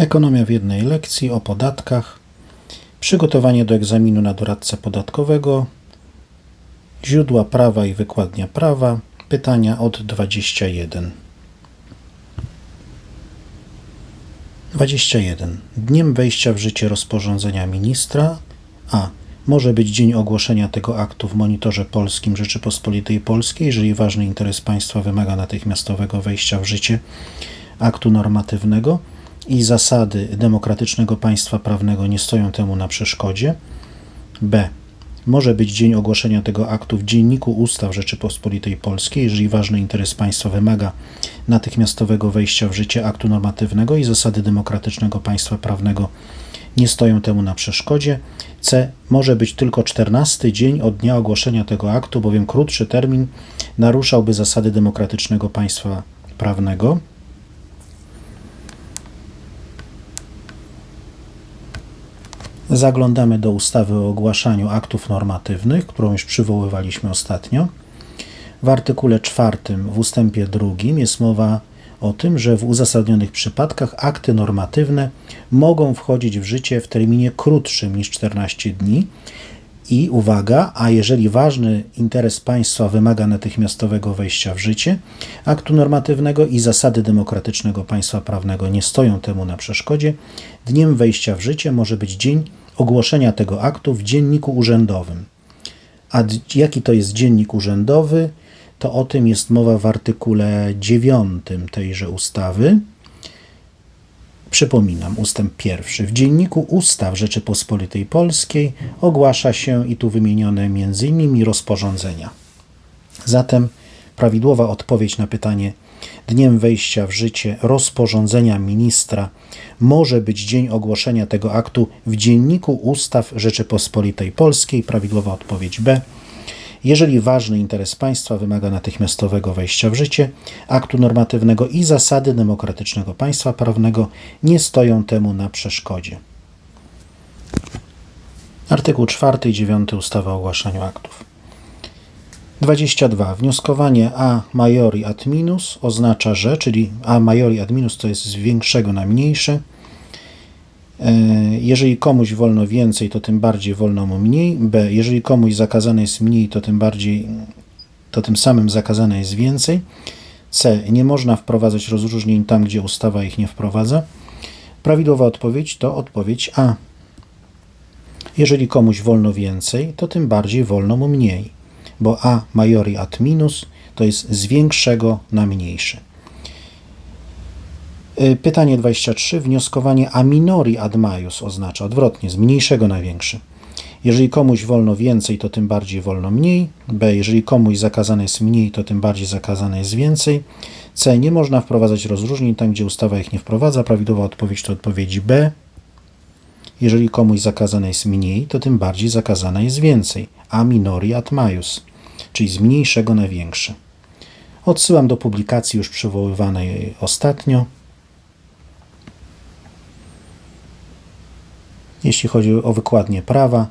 Ekonomia w jednej lekcji o podatkach. Przygotowanie do egzaminu na doradcę podatkowego. Źródła prawa i wykładnia prawa. Pytania od 21. 21. Dniem wejścia w życie rozporządzenia ministra a. Może być dzień ogłoszenia tego aktu w monitorze polskim Rzeczypospolitej Polskiej, jeżeli ważny interes państwa wymaga natychmiastowego wejścia w życie aktu normatywnego i zasady demokratycznego państwa prawnego nie stoją temu na przeszkodzie. B. Może być dzień ogłoszenia tego aktu w Dzienniku Ustaw Rzeczypospolitej Polskiej, jeżeli ważny interes państwa wymaga natychmiastowego wejścia w życie aktu normatywnego i zasady demokratycznego państwa prawnego nie stoją temu na przeszkodzie. C. Może być tylko 14 dzień od dnia ogłoszenia tego aktu, bowiem krótszy termin naruszałby zasady demokratycznego państwa prawnego. Zaglądamy do ustawy o ogłaszaniu aktów normatywnych, którą już przywoływaliśmy ostatnio. W artykule czwartym w ustępie drugim jest mowa o tym, że w uzasadnionych przypadkach akty normatywne mogą wchodzić w życie w terminie krótszym niż 14 dni. I uwaga, a jeżeli ważny interes państwa wymaga natychmiastowego wejścia w życie aktu normatywnego i zasady demokratycznego państwa prawnego nie stoją temu na przeszkodzie, dniem wejścia w życie może być dzień ogłoszenia tego aktu w dzienniku urzędowym. A jaki to jest dziennik urzędowy? To o tym jest mowa w artykule 9 tejże ustawy. Przypominam, ustęp pierwszy. W Dzienniku Ustaw Rzeczypospolitej Polskiej ogłasza się i tu wymienione m.in. rozporządzenia. Zatem prawidłowa odpowiedź na pytanie dniem wejścia w życie rozporządzenia ministra może być dzień ogłoszenia tego aktu w Dzienniku Ustaw Rzeczypospolitej Polskiej. Prawidłowa odpowiedź B jeżeli ważny interes państwa wymaga natychmiastowego wejścia w życie aktu normatywnego i zasady demokratycznego państwa prawnego nie stoją temu na przeszkodzie. Artykuł 4 i 9 ustawy o ogłaszaniu aktów. 22. Wnioskowanie a majori ad minus oznacza, że, czyli a majori ad minus to jest z większego na mniejsze, jeżeli komuś wolno więcej, to tym bardziej wolno mu mniej. B. Jeżeli komuś zakazane jest mniej, to tym bardziej, to tym samym zakazane jest więcej. C. Nie można wprowadzać rozróżnień tam, gdzie ustawa ich nie wprowadza. Prawidłowa odpowiedź to odpowiedź A. Jeżeli komuś wolno więcej, to tym bardziej wolno mu mniej, bo A majori ad minus to jest z większego na mniejsze. Y, pytanie 23. Wnioskowanie a minori ad maius oznacza odwrotnie, z mniejszego na większy. Jeżeli komuś wolno więcej, to tym bardziej wolno mniej. B. Jeżeli komuś zakazane jest mniej, to tym bardziej zakazane jest więcej. C. Nie można wprowadzać rozróżnień tam, gdzie ustawa ich nie wprowadza. Prawidłowa odpowiedź to odpowiedź B. Jeżeli komuś zakazane jest mniej, to tym bardziej zakazane jest więcej. A minori ad maius, czyli z mniejszego na większy. Odsyłam do publikacji już przywoływanej ostatnio. Jeśli chodzi o wykładnię prawa,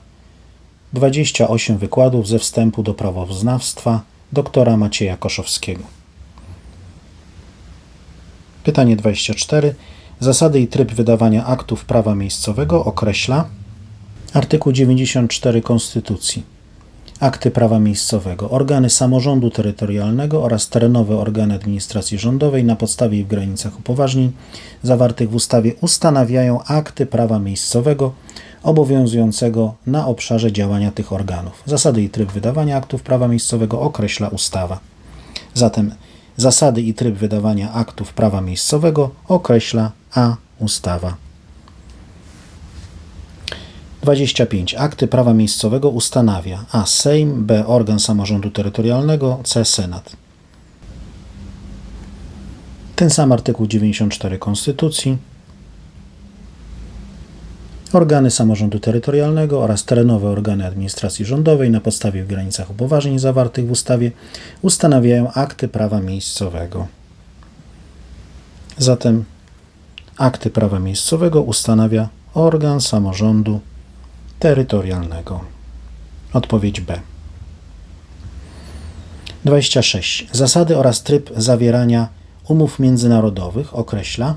28 wykładów ze wstępu do prawoznawstwa doktora Macieja Koszowskiego. Pytanie 24. Zasady i tryb wydawania aktów prawa miejscowego określa artykuł 94 Konstytucji. Akty prawa miejscowego, organy samorządu terytorialnego oraz terenowe organy administracji rządowej na podstawie i w granicach upoważnień zawartych w ustawie ustanawiają akty prawa miejscowego obowiązującego na obszarze działania tych organów. Zasady i tryb wydawania aktów prawa miejscowego określa ustawa. Zatem zasady i tryb wydawania aktów prawa miejscowego określa A ustawa. 25. Akty prawa miejscowego ustanawia A. Sejm, B. Organ samorządu terytorialnego, C. Senat. Ten sam artykuł 94 Konstytucji. Organy samorządu terytorialnego oraz terenowe organy administracji rządowej na podstawie w granicach upoważnień zawartych w ustawie ustanawiają akty prawa miejscowego. Zatem akty prawa miejscowego ustanawia organ samorządu terytorialnego. Odpowiedź B. 26. Zasady oraz tryb zawierania umów międzynarodowych określa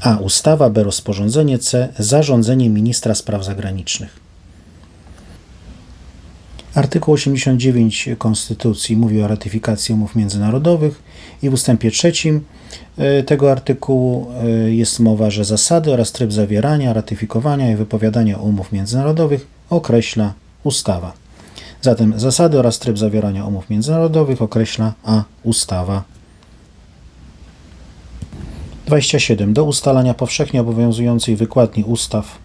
A. Ustawa, B. Rozporządzenie, C. Zarządzenie ministra spraw zagranicznych. Artykuł 89 Konstytucji mówi o ratyfikacji umów międzynarodowych i w ustępie trzecim e, tego artykułu e, jest mowa, że zasady oraz tryb zawierania, ratyfikowania i wypowiadania umów międzynarodowych określa ustawa. Zatem zasady oraz tryb zawierania umów międzynarodowych określa A ustawa. 27. Do ustalania powszechnie obowiązującej wykładni ustaw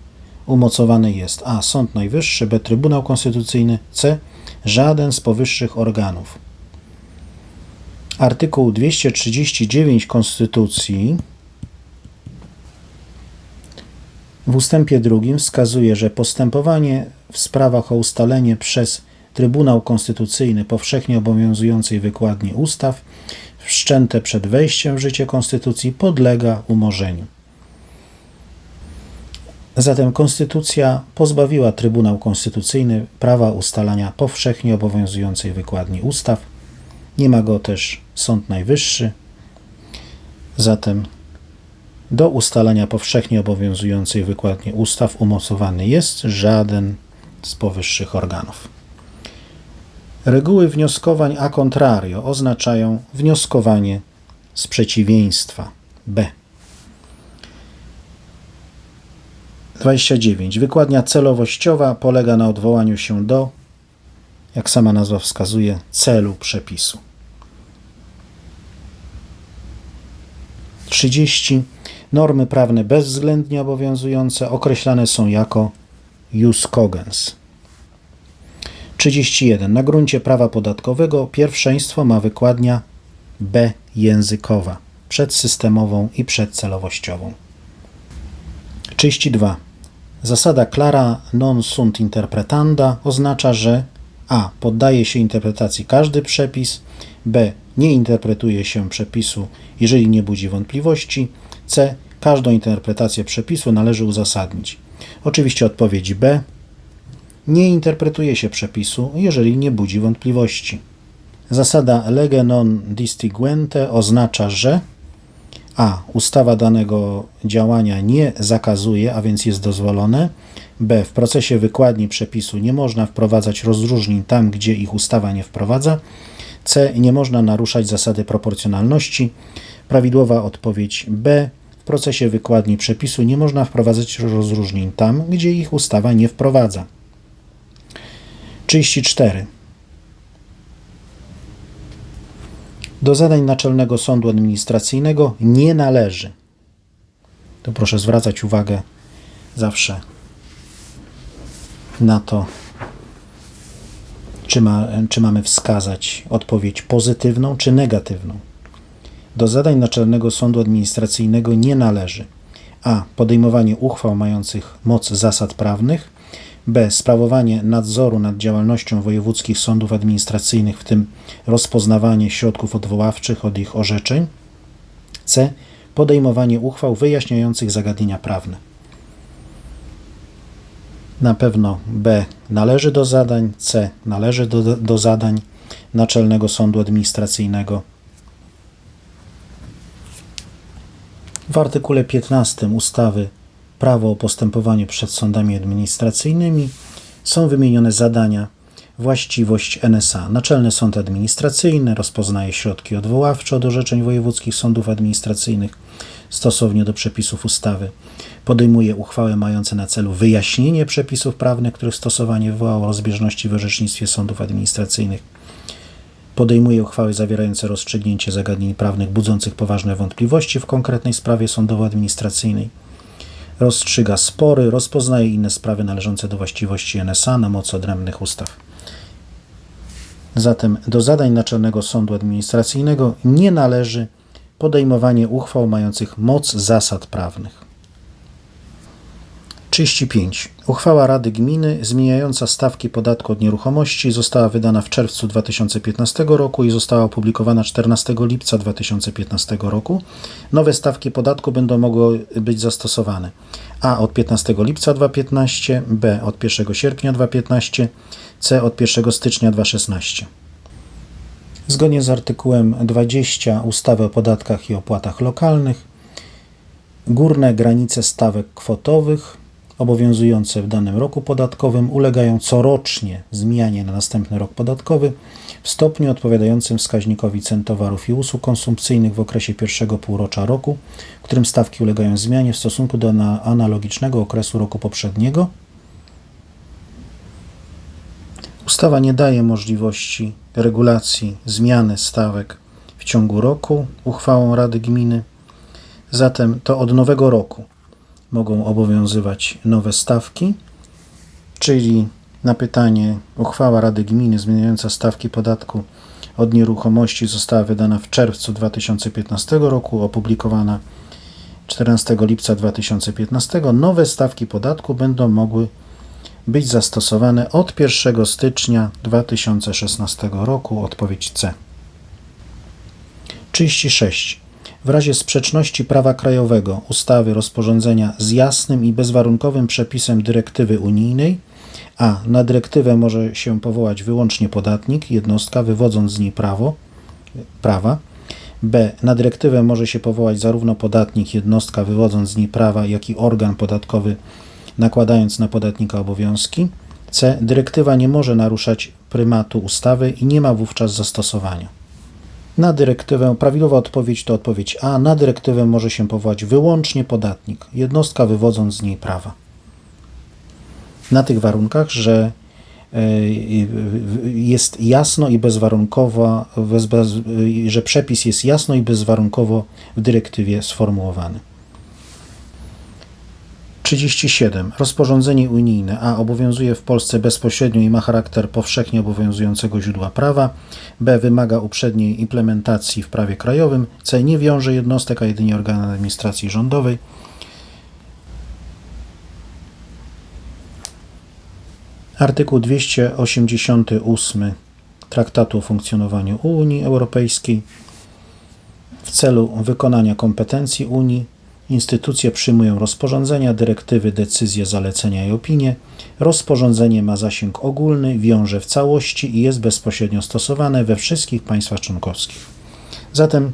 umocowany jest A. Sąd Najwyższy, B. Trybunał Konstytucyjny, C. Żaden z powyższych organów. Artykuł 239 Konstytucji w ustępie drugim wskazuje, że postępowanie w sprawach o ustalenie przez Trybunał Konstytucyjny powszechnie obowiązującej wykładni ustaw wszczęte przed wejściem w życie Konstytucji podlega umorzeniu. Zatem Konstytucja pozbawiła Trybunał Konstytucyjny prawa ustalania powszechnie obowiązującej wykładni ustaw. Nie ma go też Sąd Najwyższy. Zatem do ustalania powszechnie obowiązującej wykładni ustaw umocowany jest żaden z powyższych organów. Reguły wnioskowań a contrario oznaczają wnioskowanie z przeciwieństwa B. 29. Wykładnia celowościowa polega na odwołaniu się do, jak sama nazwa wskazuje, celu przepisu. 30. Normy prawne bezwzględnie obowiązujące określane są jako jus cogens. 31. Na gruncie prawa podatkowego pierwszeństwo ma wykładnia B językowa, przedsystemową i przedcelowościową. 32. Zasada clara non sunt interpretanda oznacza, że a. poddaje się interpretacji każdy przepis, b. nie interpretuje się przepisu, jeżeli nie budzi wątpliwości, c. każdą interpretację przepisu należy uzasadnić. Oczywiście odpowiedź b. Nie interpretuje się przepisu, jeżeli nie budzi wątpliwości. Zasada lege non distinguente oznacza, że a. Ustawa danego działania nie zakazuje, a więc jest dozwolone. B. W procesie wykładni przepisu nie można wprowadzać rozróżnień tam, gdzie ich ustawa nie wprowadza. C. Nie można naruszać zasady proporcjonalności. Prawidłowa odpowiedź B. W procesie wykładni przepisu nie można wprowadzać rozróżnień tam, gdzie ich ustawa nie wprowadza. 34. Do zadań Naczelnego Sądu Administracyjnego nie należy. To proszę zwracać uwagę zawsze na to, czy, ma, czy mamy wskazać odpowiedź pozytywną czy negatywną. Do zadań Naczelnego Sądu Administracyjnego nie należy a. podejmowanie uchwał mających moc zasad prawnych, b. Sprawowanie nadzoru nad działalnością wojewódzkich sądów administracyjnych, w tym rozpoznawanie środków odwoławczych od ich orzeczeń. c. Podejmowanie uchwał wyjaśniających zagadnienia prawne. Na pewno B należy do zadań, C należy do, do zadań Naczelnego Sądu Administracyjnego. W artykule 15 ustawy prawo o postępowaniu przed sądami administracyjnymi są wymienione zadania, właściwość NSA. Naczelny Sąd Administracyjny rozpoznaje środki odwoławcze od orzeczeń wojewódzkich sądów administracyjnych stosownie do przepisów ustawy. Podejmuje uchwały mające na celu wyjaśnienie przepisów prawnych, których stosowanie wywołało rozbieżności w orzecznictwie sądów administracyjnych. Podejmuje uchwały zawierające rozstrzygnięcie zagadnień prawnych budzących poważne wątpliwości w konkretnej sprawie sądowo-administracyjnej rozstrzyga spory, rozpoznaje inne sprawy należące do właściwości NSA na mocy odrębnych ustaw. Zatem do zadań Naczelnego Sądu Administracyjnego nie należy podejmowanie uchwał mających moc zasad prawnych. 35. Uchwała Rady Gminy zmieniająca stawki podatku od nieruchomości została wydana w czerwcu 2015 roku i została opublikowana 14 lipca 2015 roku. Nowe stawki podatku będą mogły być zastosowane a od 15 lipca 2015, b od 1 sierpnia 2015, c od 1 stycznia 2016. Zgodnie z artykułem 20 ustawy o podatkach i opłatach lokalnych Górne granice stawek kwotowych obowiązujące w danym roku podatkowym ulegają corocznie zmianie na następny rok podatkowy w stopniu odpowiadającym wskaźnikowi cen towarów i usług konsumpcyjnych w okresie pierwszego półrocza roku, w którym stawki ulegają zmianie w stosunku do na- analogicznego okresu roku poprzedniego. Ustawa nie daje możliwości regulacji zmiany stawek w ciągu roku uchwałą Rady Gminy. Zatem to od nowego roku mogą obowiązywać nowe stawki, czyli na pytanie uchwała Rady Gminy zmieniająca stawki podatku od nieruchomości została wydana w czerwcu 2015 roku, opublikowana 14 lipca 2015. Nowe stawki podatku będą mogły być zastosowane od 1 stycznia 2016 roku. Odpowiedź C. 36. W razie sprzeczności prawa krajowego, ustawy, rozporządzenia z jasnym i bezwarunkowym przepisem dyrektywy unijnej, a na dyrektywę może się powołać wyłącznie podatnik, jednostka wywodząc z niej prawo, prawa, b. Na dyrektywę może się powołać zarówno podatnik, jednostka wywodząc z niej prawa, jak i organ podatkowy nakładając na podatnika obowiązki. C. Dyrektywa nie może naruszać prymatu ustawy i nie ma wówczas zastosowania. Na dyrektywę, prawidłowa odpowiedź to odpowiedź A. Na dyrektywę może się powołać wyłącznie podatnik, jednostka wywodząc z niej prawa. Na tych warunkach, że e, jest jasno i bezwarunkowo, bez, bez, że przepis jest jasno i bezwarunkowo w dyrektywie sformułowany. 37. Rozporządzenie unijne A obowiązuje w Polsce bezpośrednio i ma charakter powszechnie obowiązującego źródła prawa. B wymaga uprzedniej implementacji w prawie krajowym. C nie wiąże jednostek, a jedynie organów administracji rządowej. Artykuł 288 Traktatu o funkcjonowaniu Unii Europejskiej w celu wykonania kompetencji Unii Instytucje przyjmują rozporządzenia, dyrektywy, decyzje, zalecenia i opinie. Rozporządzenie ma zasięg ogólny, wiąże w całości i jest bezpośrednio stosowane we wszystkich państwach członkowskich. Zatem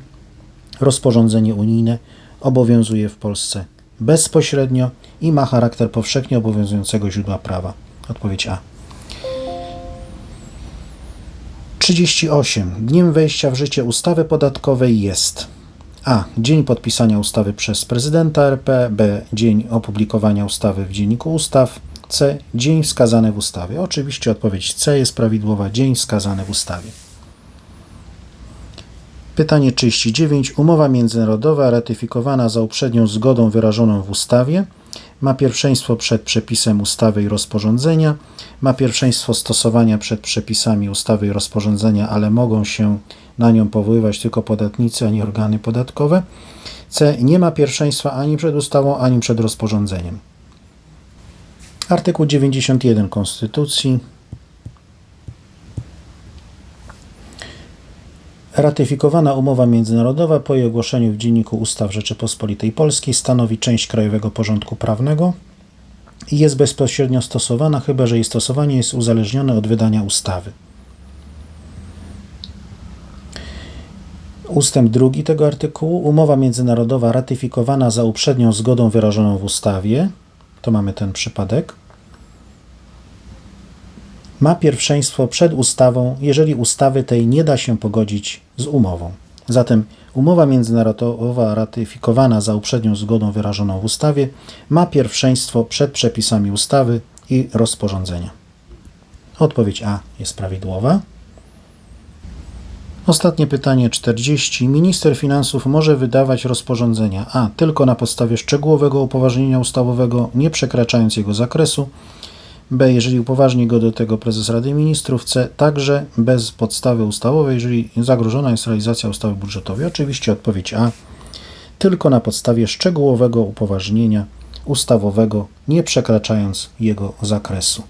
rozporządzenie unijne obowiązuje w Polsce bezpośrednio i ma charakter powszechnie obowiązującego źródła prawa. Odpowiedź A. 38. Dniem wejścia w życie ustawy podatkowej jest a. Dzień podpisania ustawy przez prezydenta RP. B. Dzień opublikowania ustawy w Dzienniku Ustaw. C. Dzień wskazany w ustawie. Oczywiście odpowiedź C jest prawidłowa. Dzień wskazany w ustawie. Pytanie 39. Umowa międzynarodowa ratyfikowana za uprzednią zgodą wyrażoną w ustawie ma pierwszeństwo przed przepisem ustawy i rozporządzenia, ma pierwszeństwo stosowania przed przepisami ustawy i rozporządzenia, ale mogą się na nią powoływać tylko podatnicy, a nie organy podatkowe. C. Nie ma pierwszeństwa ani przed ustawą, ani przed rozporządzeniem. Artykuł 91 Konstytucji. Ratyfikowana umowa międzynarodowa po jej ogłoszeniu w Dzienniku Ustaw Rzeczypospolitej Polskiej stanowi część krajowego porządku prawnego i jest bezpośrednio stosowana, chyba że jej stosowanie jest uzależnione od wydania ustawy. Ustęp drugi tego artykułu. Umowa międzynarodowa ratyfikowana za uprzednią zgodą wyrażoną w ustawie. To mamy ten przypadek. Ma pierwszeństwo przed ustawą, jeżeli ustawy tej nie da się pogodzić z umową. Zatem umowa międzynarodowa ratyfikowana za uprzednią zgodą wyrażoną w ustawie ma pierwszeństwo przed przepisami ustawy i rozporządzenia. Odpowiedź A jest prawidłowa. Ostatnie pytanie 40. Minister finansów może wydawać rozporządzenia a. tylko na podstawie szczegółowego upoważnienia ustawowego, nie przekraczając jego zakresu, b. jeżeli upoważni go do tego prezes Rady Ministrów, c. także bez podstawy ustawowej, jeżeli zagrożona jest realizacja ustawy budżetowej. Oczywiście odpowiedź a. tylko na podstawie szczegółowego upoważnienia ustawowego, nie przekraczając jego zakresu.